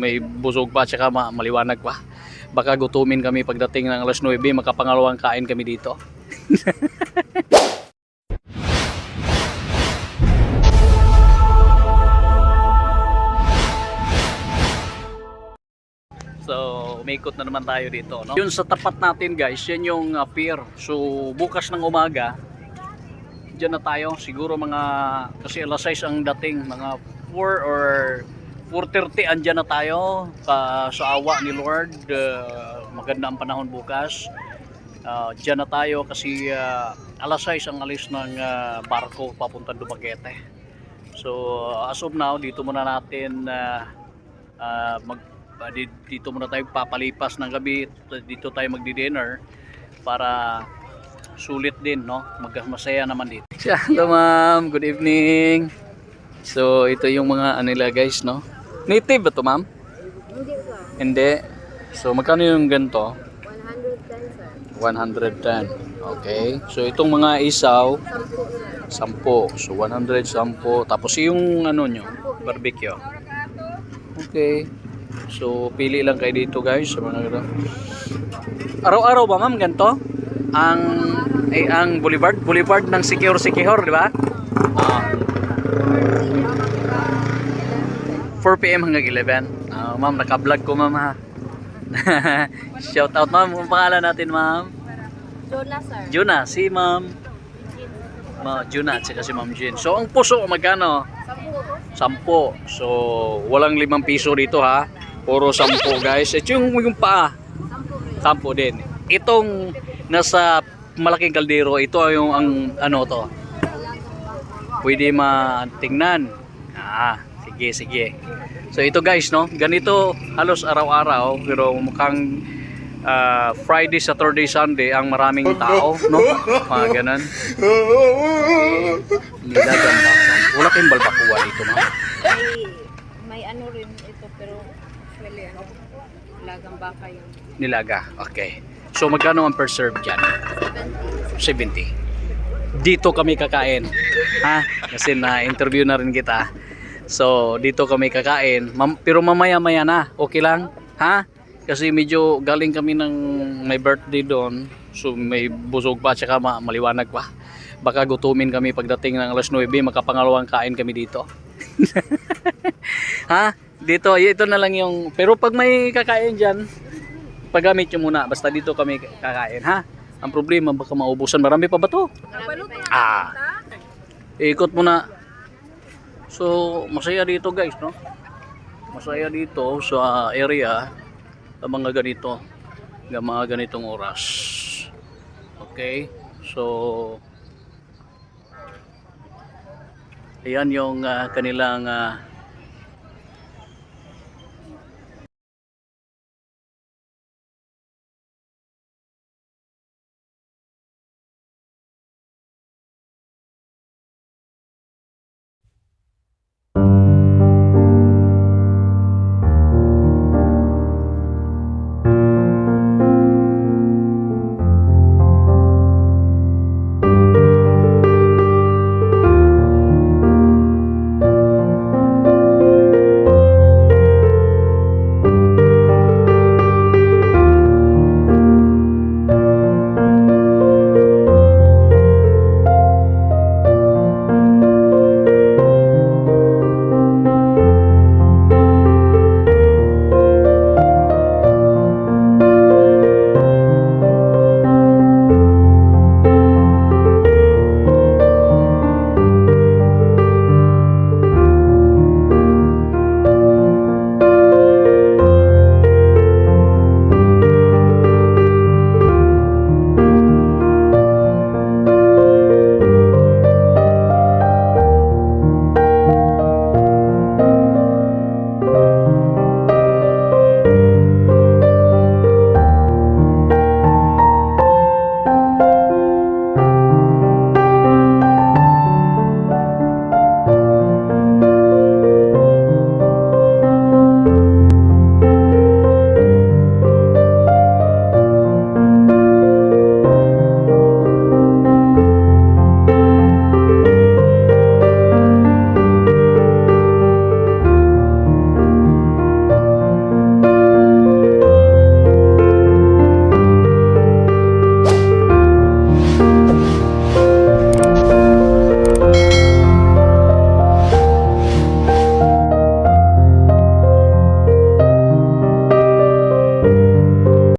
May busog pa tsaka ma- maliwanag pa. Baka gutumin kami pagdating ng alas 9, makapangalawang kain kami dito. So, umikot na naman tayo dito, no? Yun sa tapat natin, guys, yan yung uh, pier. So, bukas ng umaga, diyan na tayo. Siguro mga, kasi alas 6 ang dating, mga 4 or 4.30 andyan na tayo pa, sa awa ni Lord. Uh, maganda ang panahon bukas. Uh, diyan na tayo kasi uh, alas 6 ang alis ng uh, barko papuntang Dumaguete. So, as of now, dito muna natin uh, uh, mag uh, di- dito muna tayo papalipas ng gabi dito tayo magdi-dinner para sulit din no mag masaya naman dito hello ma'am good evening so ito yung mga ano nila guys no native ba to ma'am? Hindi sir. hindi. So magkano yung ganito? 110 sir. 110 okay. So itong mga isaw 10 10 so sir. 100 10 tapos yung ano nyo barbecue. Okay. So pili lang kayo dito guys sa mga ganito. Araw-araw ba ma'am ganito? Ang ay ang boulevard? Boulevard ng Sikihor Sikihor di ba? Ah, 4 PM hanggang 11 Ah, ma'am naka-vlog ko ma'am ha shout out ma'am kung pangalan natin ma'am Jonas sir. Juna si ma'am Ma, Juna at saka si Ma'am Jean. So ang puso magkano? 10. Sampo. So walang limang piso dito ha. Puro sampo guys. Ito yung, yung paa. 10 rin. Sampo din. Itong nasa malaking kaldero, ito yung ang ano to. Pwede matingnan. Ah, sige sige. So ito guys no, ganito halos araw-araw pero mukhang ah, Friday, Saturday, Sunday ang maraming tao, no? Mga ganun. Nilagang baka. Wala kayong balbakuwa dito, ma'am. May, may ano rin ito pero actually ano, lagang baka yun. Nilaga. Okay. So magkano ang per serve dyan? 70. 70. Dito kami kakain. Ha? Kasi na-interview na rin kita. So, dito kami kakain. Mam- pero mamaya-maya na. Okay lang? Ha? Kasi medyo galing kami ng may birthday doon. So, may busog pa tsaka ma- maliwanag pa. Baka gutumin kami pagdating ng alas 9, makapangalawang kain kami dito. ha? Dito, ito na lang yung... Pero pag may kakain dyan, paggamit nyo muna. Basta dito kami kakain, ha? Ang problema, baka maubusan. Marami pa ba to? Marami pa. Ah. Ikot muna. So, masaya dito guys, no? Masaya dito sa area sa mga ganito. Ng mga ganitong oras. Okay? So, ayan yung ah, kanilang ah,